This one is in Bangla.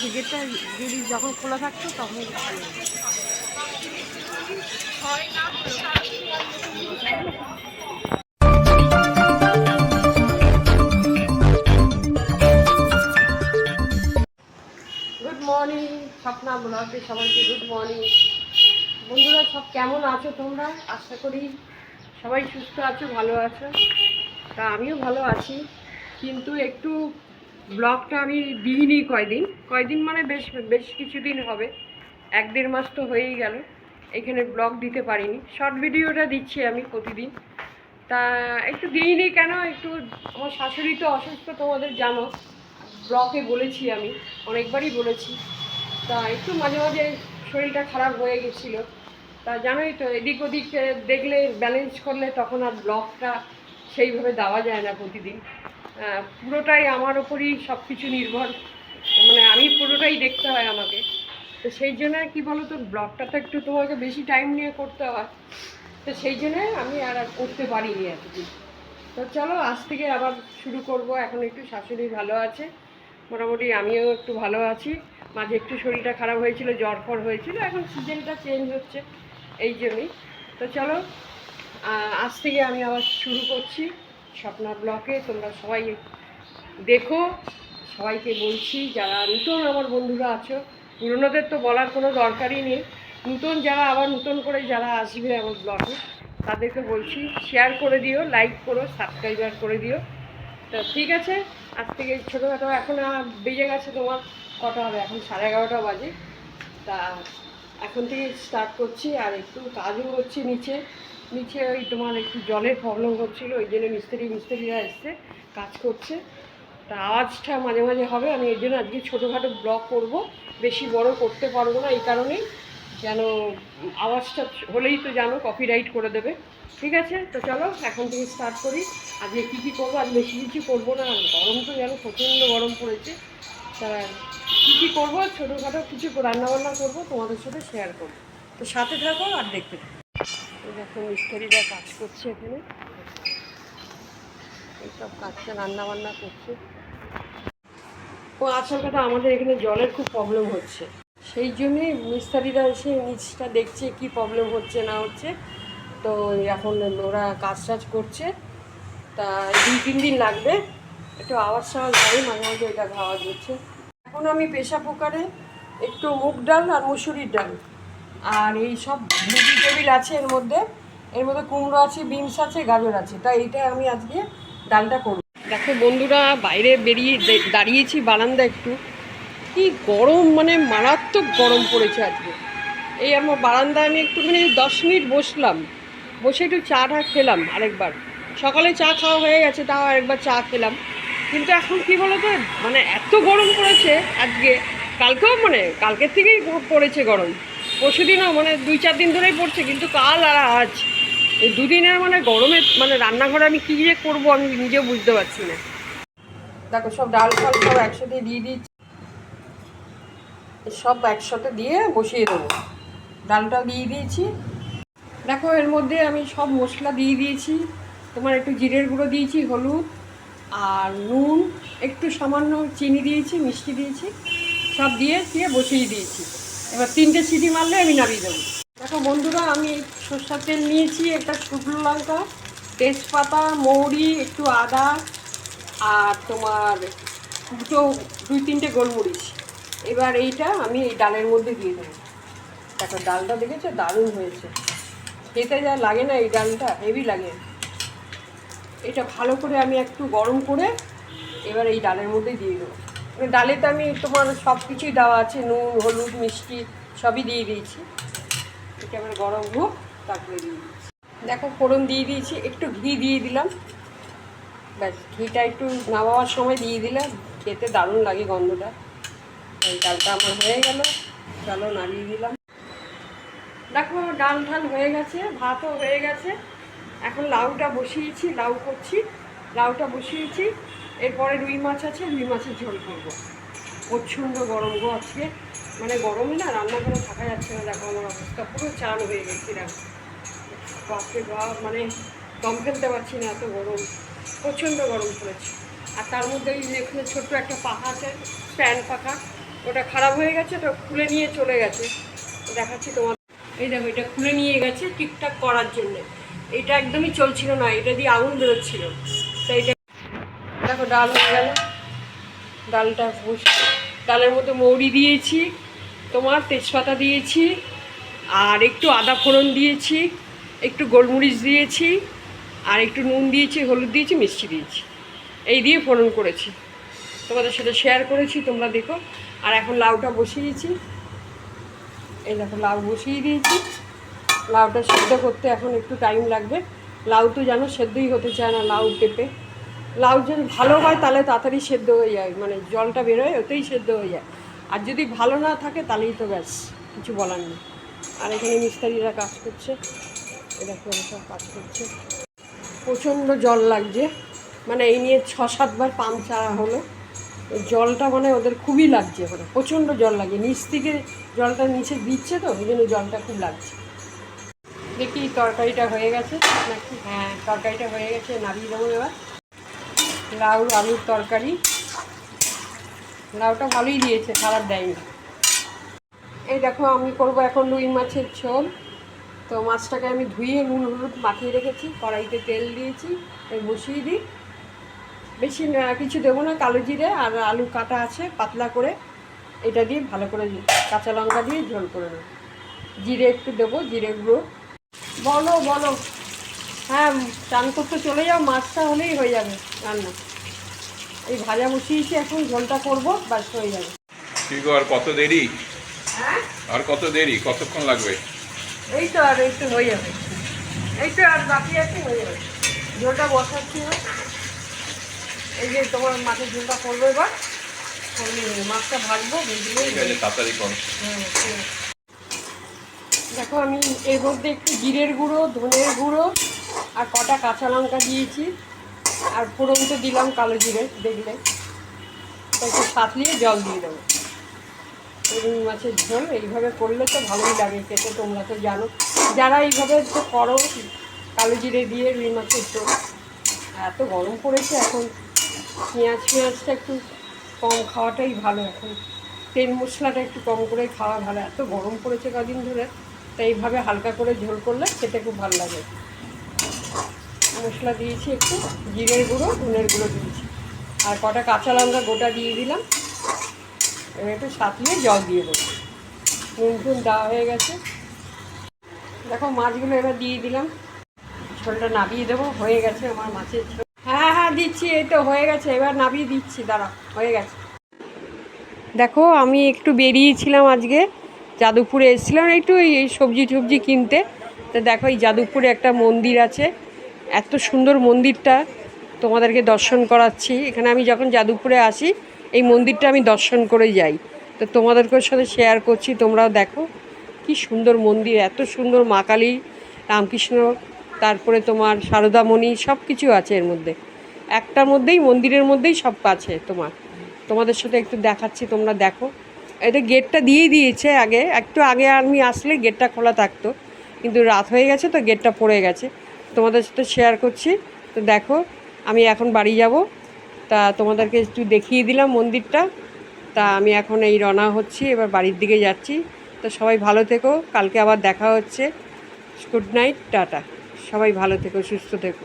দিয়েছে গেটটা যদি যখন খোলা থাকতো তখন গুড মর্নিং স্বপ্না ব্লগে সবাইকে গুড মর্নিং বন্ধুরা, সব কেমন আছো তোমরা? আশা করি সবাই সুস্থ আছো, ভালো আছো। তা আমিও ভালো আছি, কিন্তু একটু ব্লগটা আমি দিইনি কয়দিন। কয়দিন মানে বেশ বেশ কিছুদিন হবে। এক দেড় মাস তো হয়েই গেল। এখানে ব্লগ দিতে পারিনি। শর্ট ভিডিওটা দিচ্ছি আমি প্রতিদিন। তা একটু দিইনি কেন? একটু আমার শাশুড়ি তো অসুস্থ, তোমাদের জানো। ব্লকে বলেছি আমি, অনেকবারই বলেছি। তা একটু মাঝে মাঝে শরীরটা খারাপ হয়ে গেছিল। তা জানোই তো, এদিক ওদিক দেখলে ব্যালেন্স করলে তখন আর ব্লগটা সেইভাবে দেওয়া যায় না প্রতিদিন। পুরোটাই আমার ওপরই সব কিছু নির্ভর। মানে আমি পুরোটাই দেখতে হয় আমাকে। তো সেই জন্য কি বলো তো ব্লগটা তো একটু তোমাকে বেশি টাইম নিয়ে করতে হয়। তো সেই জন্য আমি আর করতে পারিনি এতদিন। তো চলো, আজ থেকে আবার শুরু করব। এখন একটু শাশুড়ি ভালো আছে। মোটামুটি আমিও একটু ভালো আছি। মাঝে একটু শরীরটা খারাপ হয়েছিল, জ্বর ফর হয়েছিল। এখন সিজনটা চেঞ্জ হচ্ছে। এই জন্যই। তো চলো আজ থেকে আমি আবার শুরু করছি। স্বপ্না ব্লকে তোমরা সবাই দেখো, সবাইকে বলছি, যারা নতুন আমার বন্ধুরা আছো, পুরনোদের তো বলার কোনো দরকারই নেই। নতুন যারা, আবার নতুন করে যারা আসবে আমার ব্লগে, তাদেরকে বলছি শেয়ার করে দিও লাইক করো সাবস্ক্রাইবার করে দিও। তো ঠিক আছে, আজ থেকে ছোটোখাটো, এখন বেজে গেছে তোমার কটা হবে? এখন সাড়ে এগারোটা বাজে। তা এখন থেকে স্টার্ট করছি, আর একটু কাজও হচ্ছে নিচে। নিচে ওই তোমার একটু জলের প্রবলেম হচ্ছিল, ওই জন্য মিস্ত্রি, মিস্ত্রিরা এসছে, কাজ করছে। তা আওয়াজটা মাঝে মাঝে হবে, আমি এই জন্য আজকে ছোটোখাটো ব্লগ করব, বেশি বড় করতে পারব না, এই কারণেই যেন আওয়াজটা হলেই তো জানো কপিরাইট করে দেবে। ঠিক আছে? তো চলো, এখন থেকে স্টার্ট করি। আজকে কী কী করব? আজ বেশি কিছু করব না, গরম তো যেন প্রচণ্ড গরম পড়েছে। তা কী কী করব? ছোটোখাটো কিছু রান্নাবান্না করব, তোমাদের সাথে শেয়ার করব। তো সাথে থাকো আর দেখতে থাকো। দেখো মিস্ত্রিরা কাজ করছে এখানে। এইসব কাজটা রান্নাবান্না করছে। ও আসল কথা আমাদের এখানে জলের খুব প্রবলেম হচ্ছে। সেই জন্যই মিস্ত্রিরা এসে নিচটা দেখছে কি প্রবলেম হচ্ছে, না হচ্ছে। তো এখন ওরা কাজ টাজ করছে। তা দুই, তিন দিন লাগবে। একটু আওয়াজ সাওয়াজ হয় মাঝে মাঝে এটা আওয়াজ হচ্ছে। এখন আমি প্রেশার কুকারে একটু মুগ ডাল আর মুসুরির ডাল। আর এই সব ভেজিটেবিল আছে এর মধ্যে। এর মধ্যে কুমড়ো আছে, বিনস আছে, গাজর আছে। তাই এইটা আমি আজকে ডালটা করব। দেখো বন্ধুরা, বাইরে বেরিয়ে দাঁড়িয়েছি বারান্দা একটু। কি গরম মানে মারাত্মক গরম পড়েছে আজকে। এই আমার বারান্দায় আমি একটুখানি দশ মিনিট বসলাম। বসে একটু চা টা খেলাম আরেকবার। সকালে চা খাওয়া হয়ে গেছে, তাও আরেকবার চা খেলাম। কিন্তু এখন কি বলো তো মানে এত গরম পড়েছে আজকে। কালকেও মানে কালকের থেকেই পড়েছে গরম। পরশু দিনও মানে দুই চার দিন ধরেই পড়ছে, কিন্তু কাল আর আজ। এই দুদিনের মানে গরমে মানে রান্নাঘরে আমি কী যে করব আমি নিজেও বুঝতে পারছি না। দেখো, সব ডাল ফাল সব একসাথে দিয়ে দিচ্ছি। সব একসাথে দিয়ে বসিয়ে দেবো। ডালটা দিয়ে দিয়েছি। দেখো, এর মধ্যে আমি সব মশলা দিয়ে দিয়েছি। তোমার একটু জিরের গুঁড়ো দিয়েছি, হলুদ আর নুন, একটু সামান্য চিনি দিয়েছি, মিষ্টি দিয়েছি। সব দিয়ে দিয়ে বসিয়ে দিয়েছি। এবার তিনটে সিটি মারলে আমি নামিয়ে দেবো। দেখো বন্ধুরা, আমি সর্ষার তেল নিয়েছি, একটা শুকনো লঙ্কা, তেজপাতা, মৌরি, একটু আদা, আর তোমার দুটো, দুই তিনটে গোলমরিচ। এবার এইটা আমি এই ডালের মধ্যে দিয়ে দেবো। দেখো, ডালটা দেখেছ? দারুণ হয়েছে। খেতে যা লাগে না এই ডালটা, হেভি লাগে। এটা ভালো করে আমি একটু গরম করে এবার এই ডালের মধ্যে দিয়ে দেবো। ডালে তো আমি তোমার সব কিছুই দেওয়া আছে, নুন, হলুদ, মিষ্টি, সবই দিয়ে দিয়েছি। এটা এবার গরম হোক, তারপরে দিয়ে দিচ্ছি। দেখো, ফোড়ন দিয়ে দিয়েছি, একটু ঘি দিয়ে দিলাম। ব্যাস, ঘিটা একটু নামাবার সময় দিয়ে দিলাম। খেতে দারুণ লাগে গন্ধটা। ডালটা আমার হয়ে গেল, চলো নাড়িয়ে দিলাম। দেখো, ডাল ঢাল হয়ে গেছে, ভাতও হয়ে গেছে। এখন লাউটা বসিয়েছি, লাউ করছি, লাউটা বসিয়েছি। এরপরে রুই মাছ আছে, রুই মাছের ঝোল করব। প্রচণ্ড গরম গো আজকে। মানে গরমে না রান্না করে থাকা যাচ্ছে না, দেখো আমার অবস্থা পুরো চান হয়ে গেছি, দেখো। বাপরে বাপ মানে দম ফেলতে পারছি না এত গরম। প্রচণ্ড গরম পড়েছে। আর তার মধ্যে ওই এখানে ছোট্ট একটা পাখা আছে ফ্যান পাখা, ওটা খারাপ হয়ে গেছে, তো খুলে নিয়ে চলে গেছে। দেখাচ্ছি তোমার। এই দেখো, এটা খুলে নিয়ে গেছে ঠিকঠাক করার জন্য। এটা একদমই চলছিল না, এটা দিয়ে আগুন বেরোচ্ছিল। তো এটা দেখো ডাল হয়ে গেল। ডালটা বসে ডালের মধ্যে মৌরি দিয়েছি, তোমার তেজপাতা দিয়েছি, আর একটু আদা ফোড়ন দিয়েছি, একটু গোলমরিচ দিয়েছি, আর একটু নুন দিয়েছি, হলুদ দিয়েছি, মিষ্টি দিয়েছি। এই দিয়ে ফোড়ন করেছি। তোমাদের সাথে শেয়ার করেছি, তোমরা দেখো। আর এখন লাউটা বসিয়েছি এই দেখো, লাউ বসিয়ে দিয়েছি। লাউটা সেদ্ধ করতে এখন একটু টাইম লাগবে। লাউ তো জানো, সেদ্ধই হতে চায় না লাউ পেঁপে। লাউ যদি ভালো হয়, তাহলে তাড়াতাড়ি সেদ্ধ হয়ে যায়। মানে জলটা বেরোয়, ওতেই সেদ্ধ হয়ে যায়। আর যদি ভালো না থাকে, তাহলেই তো ব্যাস, কিছু বলার নেই। আর এখানে মিস্ত্রিরা কাজ করছে। এরা সব কাজ করছে। প্রচণ্ড জল লাগছে। মানে এই নিয়ে ছ সাতবার পাম্প চারা হলো। জলটা মানে ওদের খুবই লাগছে ওখানে। প্রচণ্ড জল লাগে। নিচ থেকে জলটা নিচে দিচ্ছে তো ওই জন্য জলটা খুব লাগছে। দেখি, তরকারিটা হয়ে গেছে নাকি? হ্যাঁ তরকারিটা হয়ে গেছে নামিয়ে দেবো এবার। লাউ, আলুর তরকারি। লাউটা ভালোই দিয়েছে, খারাপ দেয়নি। এই দেখো, আমি করব এখন রুই মাছের ঝোল। তো মাছটাকে আমি ধুয়ে নুন, হলুদ মাখিয়ে রেখেছি, কড়াইতে তেল দিয়েছি বসিয়ে দিই। বেশি কিছু দেবো না, কালো জিরে আর আলু কাটা আছে, পাতলা করে এটা দিয়ে ভালো করে কাঁচা লঙ্কা দিয়ে ঝোল করে নেব। জিরে একটু দেবো, জিরে গুঁড়ো। বলো বলো। হ্যাঁ চান করতে চলে যাও মাছটা হলেই হয়ে যাবে রান্না। এই ভাজা বসিয়েছি এখন ঝোলটা করব বাস হয়ে যাবে। কি গো আর কত দেরি? হ্যাঁ? আর কত দেরি? কতক্ষণ লাগবে? এই তো আর একটু হয়ে যাবে। এই তো আর বাকি আছে হয়ে যাবে। ঝোলটা বসাচ্ছি এই যে তোমার মাছের ঝোলটা করব এবার। মাছটা ভাজবো ঠিক তাড়াতাড়ি কর। হ্যাঁ, ঠিক। দেখো আমি এর মধ্যে একটু জিরের গুঁড়ো ধনের গুঁড়ো আর কটা কাঁচা লঙ্কা দিয়েছি, আর ফোড়ন তো দিলাম কালো জিরে, দেখলে। একটু সাতলিয়ে জল দিয়ে দেবো। রুই মাছের ঝোল, এইভাবে করলে তো ভালোই লাগে খেতে, তোমরা তো জানো। যারা এইভাবে তো করো, কালো জিরে দিয়ে রুই মাছের ঝোল। এত গরম পড়েছে এখন। পেঁয়াজ, পেঁয়াজটা একটু কম খাওয়াটাই ভালো এখন। তেল মশলাটা একটু কম করে খাওয়া ভালো। এত গরম পড়েছে কদিন ধরে, তো এইভাবে হালকা করে ঝোল করলে খেতে খুব ভালো লাগে। মশলা দিয়েছি একটু, জিরের গুঁড়ো ধনের গুঁড়ো দিয়েছি। আর কটা কাঁচা লঙ্কা গোটা দিয়ে দিলাম। এবার একটু সাতলিয়ে জল দিয়ে দেবো। নুন টুন দেওয়া হয়ে গেছে। দেখো মাছগুলো এবার দিয়ে দিলাম। ঝোলটা নাবিয়ে দেবো। হয়ে গেছে আমার মাছের হ্যাঁ হ্যাঁ দিচ্ছি, এই তো হয়ে গেছে। এবার নাবিয়ে দিচ্ছি, দাঁড়া, হয়ে গেছে। দেখো, আমি একটু বেরিয়েছিলাম আজকে। যাদবপুরে এসেছিলাম একটু এই সবজি টবজি কিনতে। তো দেখো, এই যাদবপুরে একটা মন্দির আছে। এত সুন্দর মন্দিরটা তোমাদেরকে দর্শন করাচ্ছি। এখানে আমি যখন যাদবপুরে আসি, এই মন্দিরটা আমি দর্শন করে যাই। তো তোমাদেরকে সাথে শেয়ার করছি, তোমরাও দেখো। কি সুন্দর মন্দির, এত সুন্দর মা কালী, রামকৃষ্ণ, তারপরে তোমার সারদামণি সব কিছু আছে এর মধ্যে। একটার মধ্যেই, মন্দিরের মধ্যেই সব আছে তোমার। তোমাদের সাথে একটু দেখাচ্ছি, তোমরা দেখো। এটা গেটটা দিয়েই দিয়েছে আগে। একটু আগে আমি আসলে গেটটা খোলা থাকতো, কিন্তু রাত হয়ে গেছে তো গেটটা পড়ে গেছে। তোমাদের সাথে শেয়ার করছি। তো দেখো, আমি এখন বাড়ি যাব। তা তোমাদেরকে একটু দেখিয়ে দিলাম মন্দিরটা। তা আমি এখন এই রওনা হচ্ছি, এবার বাড়ির দিকে যাচ্ছি। তো সবাই ভালো থেকো, কালকে আবার দেখা হচ্ছে। Good night tata. সবাই ভালো থেকো, সুস্থ থেকো।